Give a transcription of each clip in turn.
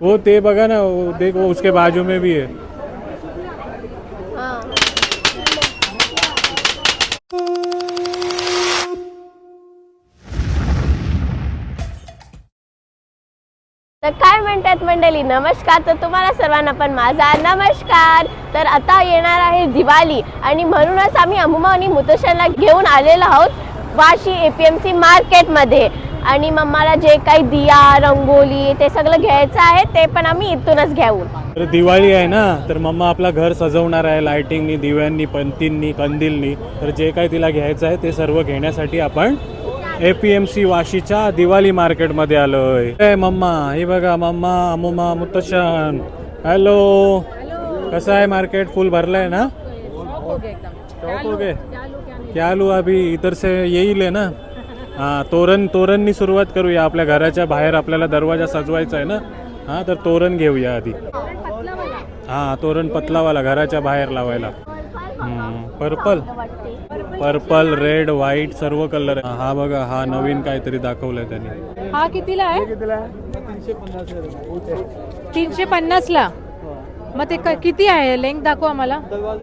वो ते बघा ना वो देखो उसके बाजू में भी है। तर काय म्हणतात मंडळी नमस्कार. तर तुम्हाला सर्वांना पण माझा नमस्कार. तर आता येणार आहे दिवाळी आणि म्हणूनच आम्ही अमुमा आणि मुतशनला घेऊन आलेलो आहोत वाशी एपीएमसी मार्केटमध्ये आणि मम्माला जे काही दिया रंगोली ते सगळं घ्यायचं आहे ते पण आम्ही इथूनच घेऊ तर दिवाळी आहे ना तर मम्मा आपला घर सजवणार आहे लाइटिंगनी दिव्यांनी पंतींनी कंदीलनी तर जे काही तिला घ्यायचं आहे ते सर्व घेण्यासाठी आपण ए पी एम सी वाशीच्या दिवाळी मार्केटमध्ये आलोय ए मम्मा हे बघा मम्मा अमुमा मुतशन हॅलो कसं आहे मार्केट फुल भरलंय ना शॉप हो क्या लू अभी इधर से येईल आहे ना हां तोरण तोरणनी सुरुवात करूया. आपल्या घराच्या बाहेर आपल्याला दरवाजा सजवायचा आहे ना? हां तर तोरण घेऊया आधी. हां तोरण पतलावाला घराच्या बाहेर लावायला. पर्पल. पर्पल रेड व्हाईट सर्व कलर. आहे हा बघा हा नवीन काहीतरी दाखवलंय त्यांनी. हा कितीला आहे? तीनशे पन्नास ला मग ते किती आहे? लेंथ दाखव आम्हाला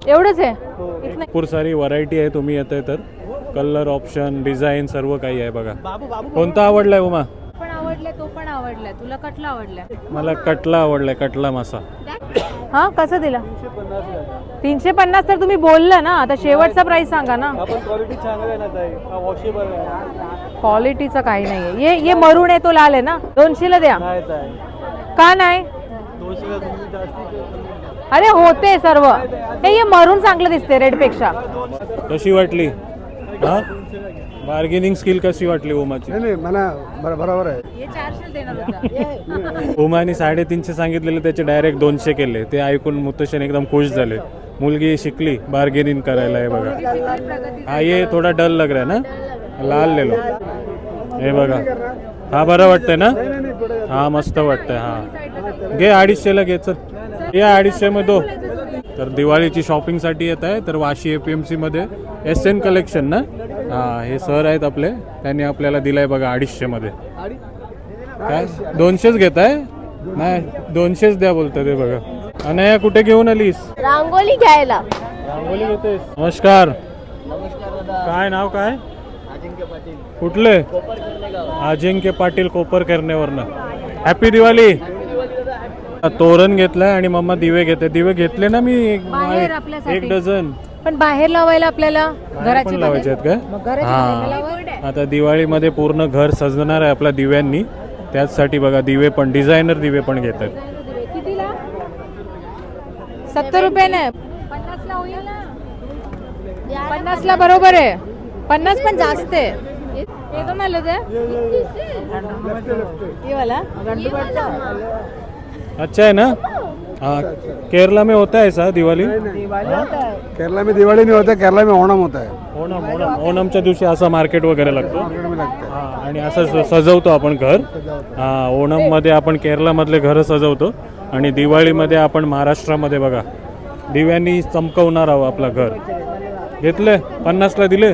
एवढंच आहे? इथनं- भरपूर सारी व्हरायटी आहे तुम्ही येते तर. कलर ऑप्शन डिझाईन सर्व काही आहे बघा. कोणता आवडलाय उमा? पण आवडलाय तो पण आवडलाय. तुला कटला आवडलाय? मला कटला आवडलाय कटला मासा. हा कसं दिला? तीनशे पन्नास तर तुम्ही बोलला ना. आता शेवटचा प्राइस सांगा ना. क्वालिटीचं काही नाहीये ये ये मरून आहे तो लाल आहे ना. दोनशेला द्या. का नाही? अरे होते सर्व. हे ये मरून चांगलं दिसते रेडपेक्षा. कशी वाटली. हा? बार्गेनिंग स्किल कशी वाटली उमाची नाही नाही मला बर- बरोबर आहे. हे चारशे देणार होता. उमाने साडेतीनशे सांगितलेले त्याचे डायरेक्ट दोनशे केले. ते ऐकून मुतशन एकदम खुश झाले. मुलगी शिकली बार्गेनिंग करायला हे बघा. हा ये थोडा डल लग रहा है ना? लाल ले लो. हे बघा. हा. बरं वाटतंय ना? हा मस्त वाटतंय हा. घे अडीचशेला घे चल. या अडीचशे मध्ये दो. तर दिवाळीची शॉपिंगसाठी येत आहे तर वाशी ए पी एम सीमध्ये एस एन कलेक्शन ना? हा हे सर आहेत आपले. त्यांनी आपल्याला दिलाय बघा अडीचशेमध्ये. काय? दोनशेच घेत आहे नाही दोनशेच द्या बोलतं ते बघा. अनया कुठे घेऊन आलीस? रांगोली घ्यायला. रांगोली घेतेस नमस्कार. काय नाव काय? कुठले? अजिंक्य पाटील कोपर करण्यावरनं हॅपी दिवाळी. तोरण घेतलाय आणि मम्मा दिवे घेते. दिवे घेतले ना मी? एक बाहेर आपल्यासाठी. एक डझन. पण बाहेर लावायला आपल्याला? घराची पण लावायचे आहेत मग का घराच्या बाहेर हा आता दिवाळीमध्ये पूर्ण घर सजणार आहे आपल्या दिव्यांनी. त्याचसाठी बघा दिवे पण डिझायनर दिवे पण घेत आहेत कितीला? सत्तर रुपये नाही ना. पन्नासला बरोबर आहे. पन्नास पण जास्त आहे. हे कोण आलं ते हे वाला? अच्छा है ना? हाँ केरला में होता है ऐसा दिवाळी केरला में दिवाळी नहीं होता है केरला में ओणम होता है। ओणम ओणम ओणमच्या दिवशी असं मार्केट वगैरे लागतो. मार्केट में लगता. है हा, आणि असं सजवतो आपण घर. हा ओणममध्ये आपण केरलामधले घरं सजवतो. आणि दिवाळीमध्ये आपण महाराष्ट्रामध्ये बघा दिव्यांनी चमकवणार आहोत आपलं घर. घेतले? पन्नासला दिले.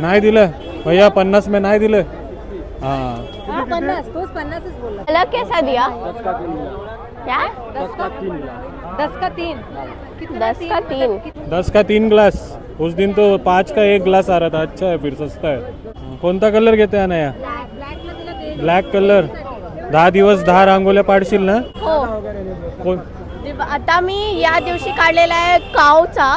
नाही दिलं? भैया पन्नास में नाही दिलं? हा हा पन्नास तोच पन्नासच बोलला. अलग कैसा दिया? क्या? दस का तीन. कितना दस का तीन. दस का तीन ग्लास उस दिन तो पाँच का एक ग्लास आ रहा था. अच्छा है फिर सस्ता है. कोणता कलर घेते नया? तुला ते ब्लॅक कलर दहा दिवस दहा रांगोल्या पाडशील ना? हो. कोण? आता मी या दिवशी काढलेला आहे कावचा.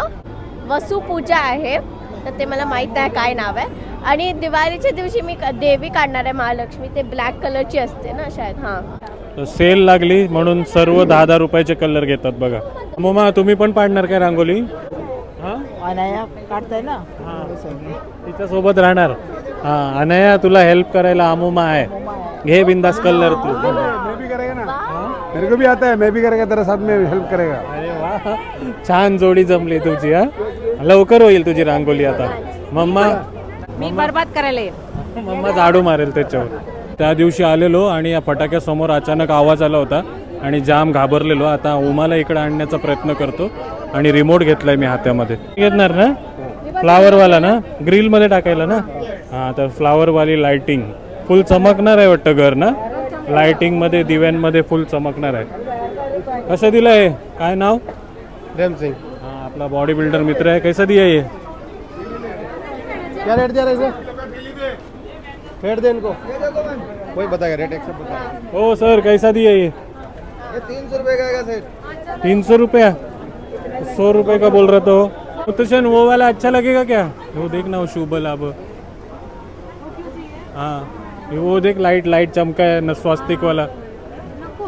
वसुपूजा आहे. तर ते मला माहीत आहे काय नाव आहे. आणि दिवाळीच्या दिवशी मी क- देवी काढणार आहे महालक्ष्मी. ते ब्लॅक कलरची असते ना शायद हां. सेल लागली म्हणून सर्व दहा दहा रुपयाचे कलर घेतात बघा. मोमा तुम्ही पण पाडणार काय रांगोली हा? काढताय ना? तिच्या सोबत राहणार. हा अनया तुला हेल्प करायला अमुमा आहे. घे बिंदास कलर तू. मैं भी करेगा ना? मेरे को भी आता है मैं भी करेगा तेरे साथ में हेल्प करेगा. अरे वा. छान जोडी जमली तुझी हा? लवकर होईल तुझी रांगोली आता. मम्मा मी बरबाद करायला ये मम्मा झाडू मारेल त्याच्यावर. त्या दिवशी आलेलो आणि या फटाक्यासमोर अचानक आवाज आला होता आणि जाम घाबरलेलो. आता उमाला इकडे आणण्याचा प्रयत्न करतो आणि रिमोट घेतलाय मी हातामध्ये. घेणार ना? फ्लावरवाला ना? ग्रिलमध्ये टाकायला ना? हां तर फ्लावरवाली लाइटिंग फुल चमकणार आहे वाटतं घर ना? लाइटिंगमध्ये दिव्यांमध्ये फुल चमकणार आहे. कसं दिलं आहे काय नाव? प्रेम सिंह हा आपला बॉडी बिल्डर मित्र आहे. कैसा दिया ये? क्या रेट दिया रहे फेड दे इनको। वही बताएगा रेट एक सब बताएगा। हो सर कैसा दिया ये? ये तीन सौ रुपये का सेट तीन सौ रुपया? सौ रुपये का बोल रहा तो? मुतशन वो वाला अच्छा लगेगा क्या? वो देख ना वो शुभ अब हाँ वो देख लाइट लाइट चमका है न स्वास्तिक वाला।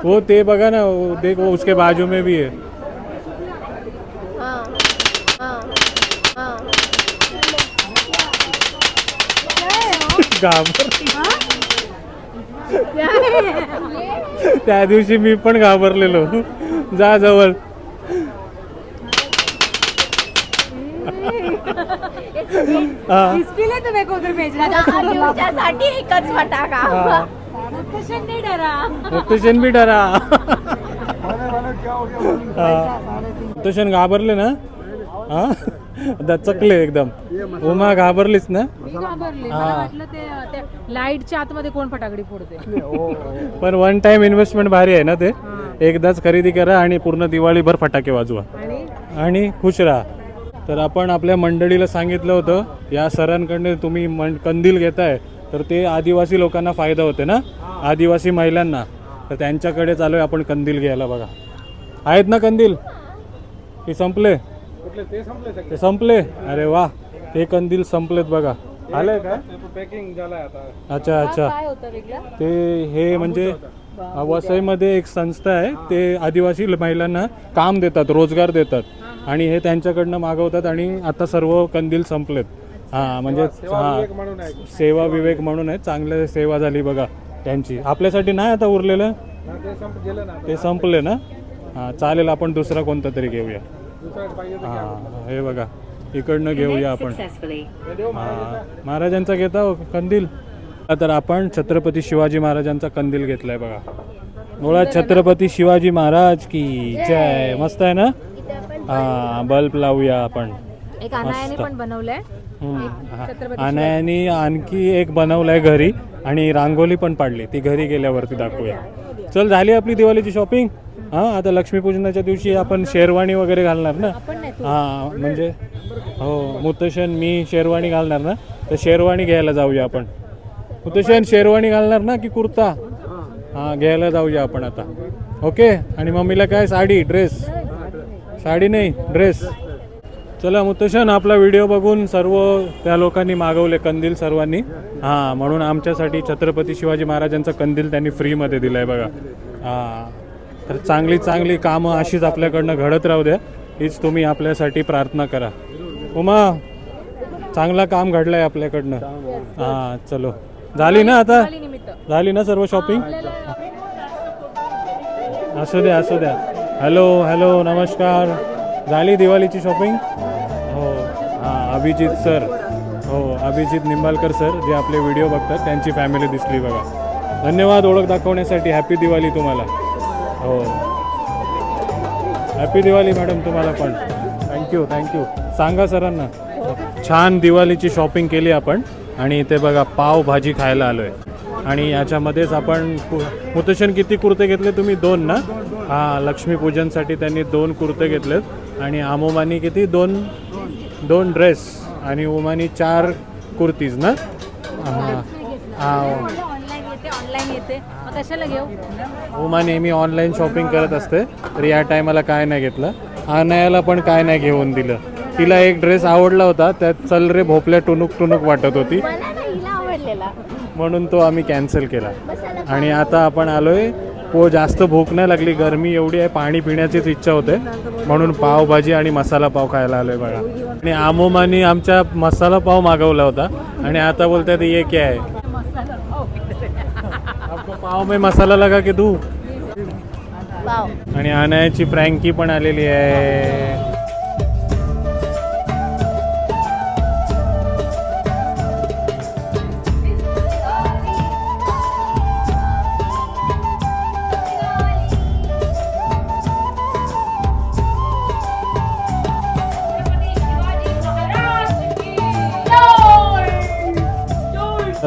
वो ते बघा ना वो देख वो उसके बाजू में भी हाँ। घाबर. त्या दिवशी मी पण घाबरलेलो. जा जवळ. हा. इसके तुम्हें को उधर भेजना तुमच्यासाठी एकच फटाका. हा. मुतशन नहीं डरा. भी डरा. घाबरले ना? हा? दचकले एकदम. उमा घाबरलीस ना? मी घाबरले. मला वाटलं ते त्या लाईटच्या आतमध्ये कोण फटाकडी फोडते. पण वन टाइम इन्व्हेस्टमेंट भारी आहे ना ते. एकदाच खरेदी करा आणि पूर्ण दिवाळीभर फटाके वाजवा. आणि? आणि खुश राहा. तर आपण आपल्या मंडळीला सांगितलं होतं या सरांकडनं तुम्ही मन कंदील घेताय तर ते आदिवासी लोकांना फायदा होते ना? आदिवासी महिलांना. तर त्यांच्याकडे चालू आहे आपण कंदील घ्यायला बघा. आहेत ना कंदील? की संपले. ते संपले अरे वा ते कंदील संपलेत बघा. आलंय का? पॅकिंग झाला आता. अच्छा अच्छा. काय होतं वेगळं? ते हे म्हणजे वसईमध्ये एक संस्था आहे ते आदिवासी महिलांना काम देतात रोजगार देतात. आणि हे त्यांच्याकडनं मागवतात आणि आता सर्व कंदील संपलेत. हां म्हणजे हां सेवा विवेक म्हणून आहे. चांगलं सेवा झाली बघा त्यांची. आपल्यासाठी नाही आता उरलेलं? ते ते संपले ना? हां चालेल आपण दुसरा कोणता तरी घेऊया. हां हे बघा. इकडनं घेऊया आपण. हां महाराजांचा घेता हो कंदील. तर आपण छत्रपती शिवाजी महाराजांचा कंदील घेतलाय बघा. बोला छत्रपती शिवाजी महाराज की जय. मस्त आहे ना? हां बल्ब लावूया आपण. एक अनायाने मस्त. पण बनवलंय. हम्म. छत्रपती आणि आणि आणखी एक बनवलाय घरी आणि रांगोली पण पाडली. ती घरी गेल्यावरती दाखवूया. चल झाली आपली दिवाळीची शॉपिंग हां आता लक्ष्मीपूजनाच्या दिवशी आपण शेरवाणी वगैरे घालणार ना? हां म्हणजे हो मुतशन मी शेरवाणी घालणार ना? तर शेरवाणी घ्यायला जाऊया आपण. मुतशन शेरवाणी घालणार ना की कुर्ता? हां घ्यायला जाऊया आपण आता. ओके आणि मम्मीला काय साडी? ड्रेस साडी नाही ड्रेस चला मुतशन आपला व्हिडिओ बघून सर्व त्या लोकांनी मागवले कंदील सर्वांनी. हां म्हणून आमच्यासाठी छत्रपती शिवाजी महाराजांचा कंदील त्यांनी फ्रीमध्ये दिला आहे बघा. हां तर चांगली चांगली कामं अशीच आपल्याकडनं घडत राहू द्या. हीच तुम्ही आपल्यासाठी प्रार्थना करा. उमा चांगला काम घडलं आहे आपल्याकडनं. हां चलो. झाली ना आता? झाली ना सर्व शॉपिंग असू द्या असू द्या. हॅलो हॅलो नमस्कार. झाली दिवाळीची शॉपिंग अभिजित सर. हो अभिजित निंबालकर सर जे आपले व्हिडिओ बघतात त्यांची फॅमिली दिसली बघा. धन्यवाद ओळख दाखवण्यासाठी. हॅपी दिवाळी तुम्हाला. हो. हॅपी दिवाळी मॅडम तुम्हाला पण. थँक्यू थँक्यू सांगा सरांना. छान दिवाळीची शॉपिंग केली आपण. आणि इथे बघा पावभाजी खायला आलो आहे आणि याच्यामध्येच आपण कु- मुतशन किती कुर्ते घेतले तुम्ही? दोन ना? हां लक्ष्मीपूजनसाठी त्यांनी दोन कुर्ते घेतलेत. आणि आमोमानी किती? दोन? दोन ड्रेस आणि उमानी चार कुर्तीज ना? हां. हां. ऑनलाईन येते ऑनलाईन येते. मग कशाला घेऊ? उमा नेहमी ऑनलाईन शॉपिंग करत असते. तर या टायमाला काय नाही घेतलं. अनायाला पण काय नाही घेऊन दिलं. तिला एक ड्रेस आवडला होता. त्यात चल रे भोपल्या टुनुक टुनुक वाटत होती. मला ना हिला आवडलेला. म्हणून तो आम्ही कॅन्सल केला. आणि आता आपण आलोय पो जास्त भूक नाही लागली गरमी एवढी आहे पाणी पिण्याचीच इच्छा होते. म्हणून पावभाजी आणि मसाला पाव खायला आलोय बघा आणि आमोमानी आमच्या मसाला पाव मागवला होता. आणि आता बोलतात ये क्या है? आपको पाव में मसाला लगा के तू वाव आणि अनायाची फ्रँकी पण आलेली आहे.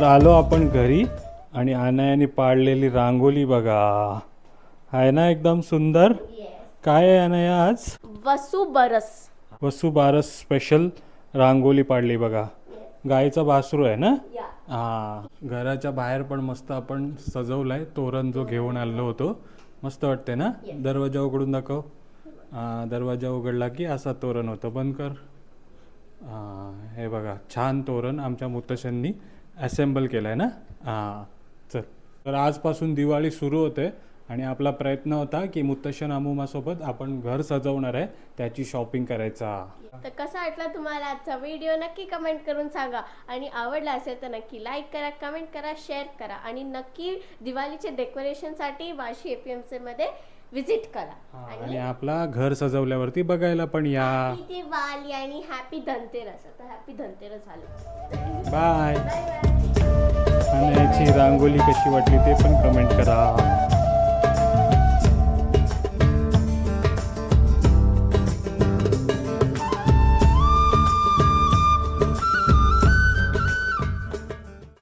आलो आपण घरी आणि अनायाने पाडलेली रांगोली बघा. आहे ना एकदम सुंदर? काय आहे अनाया आज? वसू बरस वसू बारस स्पेशल रांगोली पाडली बघा. गाईचा बासरू आहे ना? हा. घराच्या बाहेर पण मस्त आपण सजवलाय. तोरण जो घेऊन आलो होतो. मस्त वाटते ना? दरवाजा उघडून दाखव. दरवाजा उघडला की असा तोरण होतं. बंद कर. हे बघा छान तोरण आमच्या मुतशांनी असेंबल केला आहे ना? हां चल. तर आजपासून दिवाळी सुरू होते आणि आपला प्रयत्न होता की मुत्तशन अमुमासोबत आपण घर सजवणार आहे त्याची शॉपिंग करायचा. तर कसा वाटला तुम्हाला आजचा व्हिडिओ? नक्की कमेंट करून सांगा. आणि आवडला असेल तर नक्की लाईक करा कमेंट करा शेअर करा. आणि नक्की दिवाळीचे डेकोरेशनसाठी वाशी एपीएमसी मध्ये व्हिजिट करा. आणि आपला घर सजवल्यावरती बघायला पण या. दिवाळी आणि हॅपी धनतेरस आता हॅपी धनतेरस झालं. बाय आणि याची रांगोली कशी वाटली ते पण कमेंट करा.